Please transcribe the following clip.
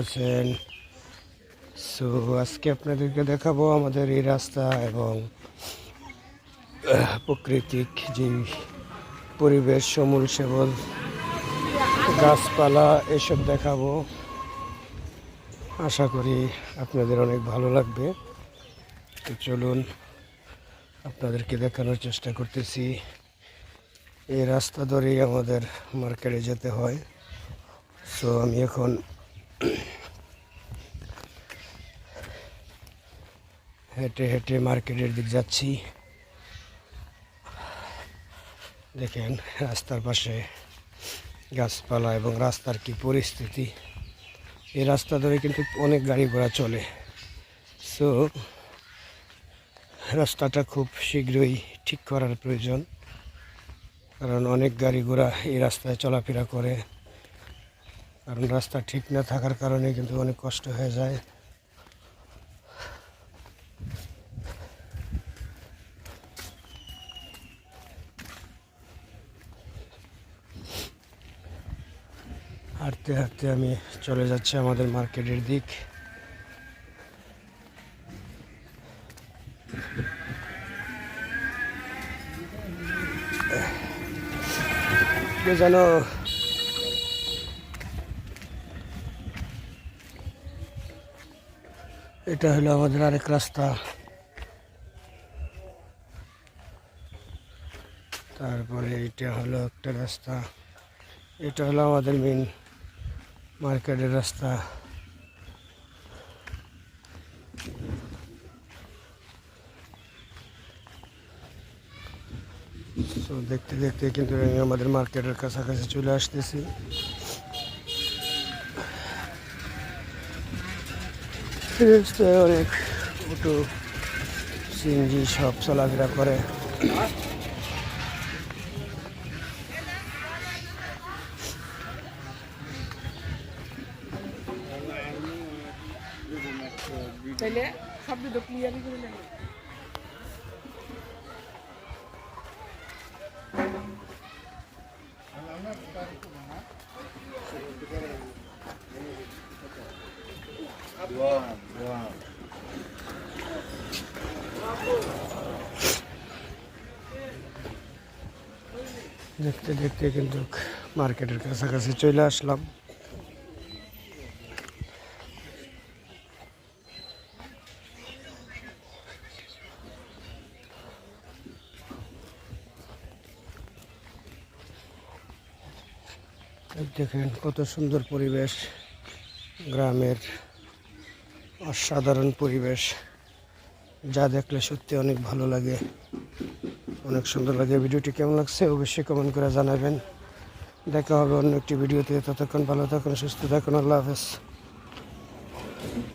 আছেন। সো আজকে আপনাদেরকে দেখাবো আমাদের এই রাস্তা এবং প্রাকৃতিক যে পরিবেশ, সমূল সেবল, গাছপালা, এসব দেখাবো। আশা করি আপনাদের অনেক ভালো লাগবে। তো চলুন, আপনাদেরকে দেখানোর চেষ্টা করতেছি। এই রাস্তা ধরেই আমাদের মার্কেটে যেতে হয়। সো আমি এখন হেঁটে হেঁটে মার্কেটের দিক যাচ্ছি। দেখেন, রাস্তার পাশে গাছপালা এবং রাস্তার কি পরিস্থিতি। এই রাস্তা ধরে কিন্তু অনেক গাড়ি ঘোড়া চলে। সো রাস্তাটা খুব শীঘ্রই ঠিক করার প্রয়োজন। কারণ অনেক গাড়ি ঘোড়া এই রাস্তায় চলাফেরা করে। কারণ রাস্তা ঠিক না থাকার কারণে কিন্তু অনেক কষ্ট হয়ে যায়। হাঁটতে হাঁটতে আমি চলে যাচ্ছি আমাদের মার্কেটের দিক। জানো? এটা হলো আমাদের আরেক রাস্তা। তারপরে এটা হলো একটা রাস্তা। এটা হলো আমাদের মেন মার্কেটের রাস্তা। দেখতে দেখতে কিন্তু আমাদের মার্কেটের কাছাকাছি চলে আসতেছি। অনেক অটো, সিএনজি সব চলাফেরা করে। তাইলে শব্দ ক্লিয়ারই করে নেন দেখতে দেখতে কিন্তু মার্কেটের কাছাকাছি চলে আসলাম দেখেন কত সুন্দর পরিবেশ, গ্রামের অসাধারণ পরিবেশ। যা দেখলে সত্যি অনেক ভালো লাগে, অনেক সুন্দর লাগে। ভিডিওটি কেমন লাগছে অবশ্যই কমেন্ট করে জানাবেন। দেখা হবে অন্য একটি ভিডিওতে। ততক্ষণ ভালো থাকুন, সুস্থ থাকুন, আল্লাহ হাফেজ।